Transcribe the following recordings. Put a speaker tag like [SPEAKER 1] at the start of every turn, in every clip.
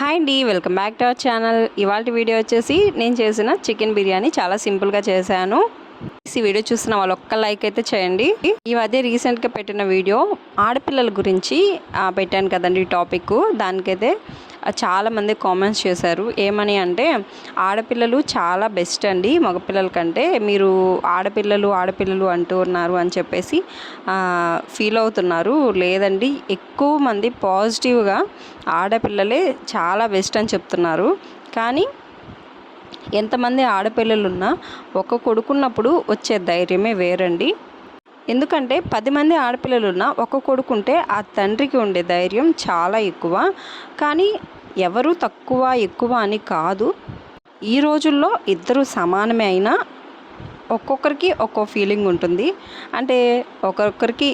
[SPEAKER 1] Hi అండి welcome back to our channel. ఇవాళ video వచ్చేసి నేను చేసిన చికెన్ బిర్యానీ చాలా సింపుల్గా చేశాను. ఈ వీడియో చూసిన వాళ్ళు ఒక్క లైక్ అయితే చేయండి. ఈ మధ్య రీసెంట్గా పెట్టిన వీడియో ఆడపిల్లల గురించి పెట్టాను కదండి టాపిక్ దానికైతే చాలామంది చాలా మంది కామెంట్స్ చేశారు. ఏమని అంటే ఆడపిల్లలు చాలా బెస్ట్ అండి మగపిల్లల కంటే. మీరు ఆడపిల్లలు ఆడపిల్లలు అంటూ ఉన్నారు అని చెప్పేసి ఫీల్ అవుతున్నారు. లేదండి ఎక్కువ మంది పాజిటివ్గా ఆడపిల్లలే చాలా బెస్ట్ అని చెప్తున్నారు. కానీ ఎంతమంది ఆడపిల్లలు ఉన్నా ఒక కొడుకున్నప్పుడు వచ్చే ధైర్యమే వేరండి. ఎందుకంటే పది మంది ఆడపిల్లలు ఉన్నా ఒక కొడుకుంటే ఆ తండ్రికి ఉండే ధైర్యం చాలా ఎక్కువ. కానీ ఎవరు తక్కువ ఎక్కువ అని కాదు. ఈ రోజుల్లో ఇద్దరు సమానమే అయినా ఒక్కొక్కరికి ఒక్కో ఫీలింగ్ ఉంటుంది. అంటే ఒక్కొక్కరికి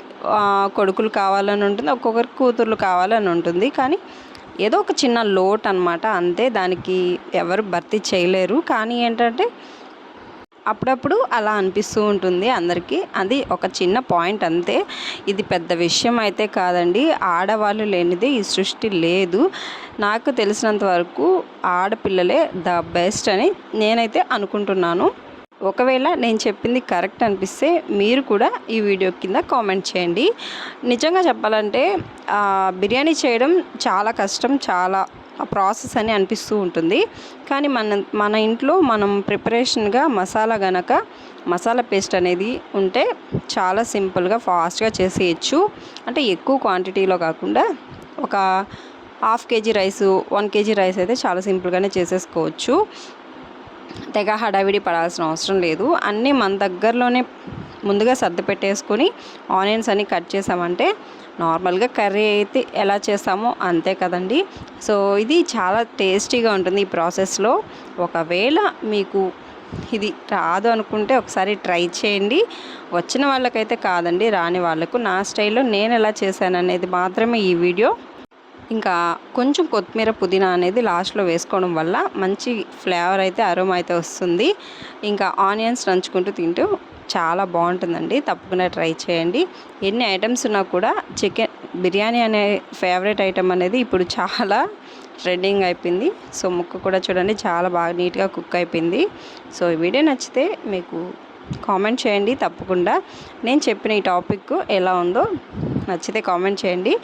[SPEAKER 1] కొడుకులు కావాలని ఉంటుంది ఒక్కొక్కరికి కూతుర్లు కావాలని ఉంటుంది. కానీ ఏదో ఒక చిన్న లోట్ అనమాట అంతే దానికి ఎవరు భర్తీ చేయలేరు. కానీ ఏంటంటే అప్పుడప్పుడు అలా అనిపిస్తూ ఉంటుంది అందరికీ. అది ఒక చిన్న పాయింట్ అంతే. ఇది పెద్ద విషయం అయితే కాదండి. ఆడవాళ్ళు లేనిదే ఈ సృష్టి లేదు. నాకు తెలిసినంత వరకు ఆడపిల్లలే ద బెస్ట్ అని నేనైతే అనుకుంటున్నాను. ఒకవేళ నేను చెప్పింది కరెక్ట్ అనిపిస్తే మీరు కూడా ఈ వీడియో కింద కామెంట్ చేయండి. నిజంగా చెప్పాలంటే బిర్యానీ చేయడం చాలా కష్టం చాలా ప్రాసెస్ అని అనిపిస్తూ ఉంటుంది. కానీ మన మన ఇంట్లో మనం ప్రిపరేషన్గా మసాలా గనక మసాలా పేస్ట్ అనేది ఉంటే చాలా సింపుల్గా ఫాస్ట్గా చేసేయచ్చు. అంటే ఎక్కువ క్వాంటిటీలో కాకుండా ఒక half KG rice one KG rice అయితే చాలా సింపుల్గానే చేసేసుకోవచ్చు. తెగ హడావిడి పడాల్సిన అవసరం లేదు. అన్నీ మన దగ్గరలోనే ముందుగా సర్ది పెట్టేసుకొని ఆనియన్స్ అన్ని కట్ చేసామంటే నార్మల్గా కర్రీ అయితే ఎలా చేస్తామో అంతే కదండి. సో ఇది చాలా టేస్టీగా ఉంటుంది ఈ ప్రాసెస్లో. ఒకవేళ మీకు ఇది రాదు అనుకుంటే ఒకసారి ట్రై చేయండి. వచ్చిన వాళ్ళకైతే కాదండి రాని వాళ్ళకు. నా స్టైల్లో నేను ఎలా చేశాను అనేది మాత్రమే ఈ వీడియో ఇంకా కొంచెం కొత్తిమీర పుదీనా అనేది లాస్ట్లో వేసుకోవడం వల్ల మంచి ఫ్లేవర్ అయితే అరోమా అయితే వస్తుంది. ఇంకా ఆనియన్స్ నంచుకుంటూ తింటూ చాలా బాగుంటుందండి. తప్పకుండా ట్రై చేయండి. ఎన్ని ఐటమ్స్ ఉన్నా కూడా చికెన్ బిర్యానీ అనే ఫేవరెట్ ఐటమ్ అనేది ఇప్పుడు చాలా ట్రెండింగ్ అయిపోయింది. సో ముక్క కూడా చూడండి చాలా బాగా నీట్గా కుక్ అయిపోయింది. సో ఈ వీడియో నచ్చితే మీకు కామెంట్ చేయండి తప్పకుండా. నేను చెప్పిన ఈ టాపిక్ ఎలా ఉందో నచ్చితే కామెంట్ చేయండి.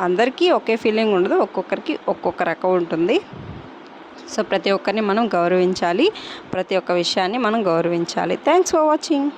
[SPEAKER 1] అందరికీ ఒకే ఫీలింగ్ ఉండదు ఒక్కొక్కరికి ఒక్కొక్క రకం ఉంటుంది. సో ప్రతి ఒక్కరిని మనం గౌరవించాలి ప్రతి ఒక్క విషయాన్ని మనం గౌరవించాలి. Thanks for watching.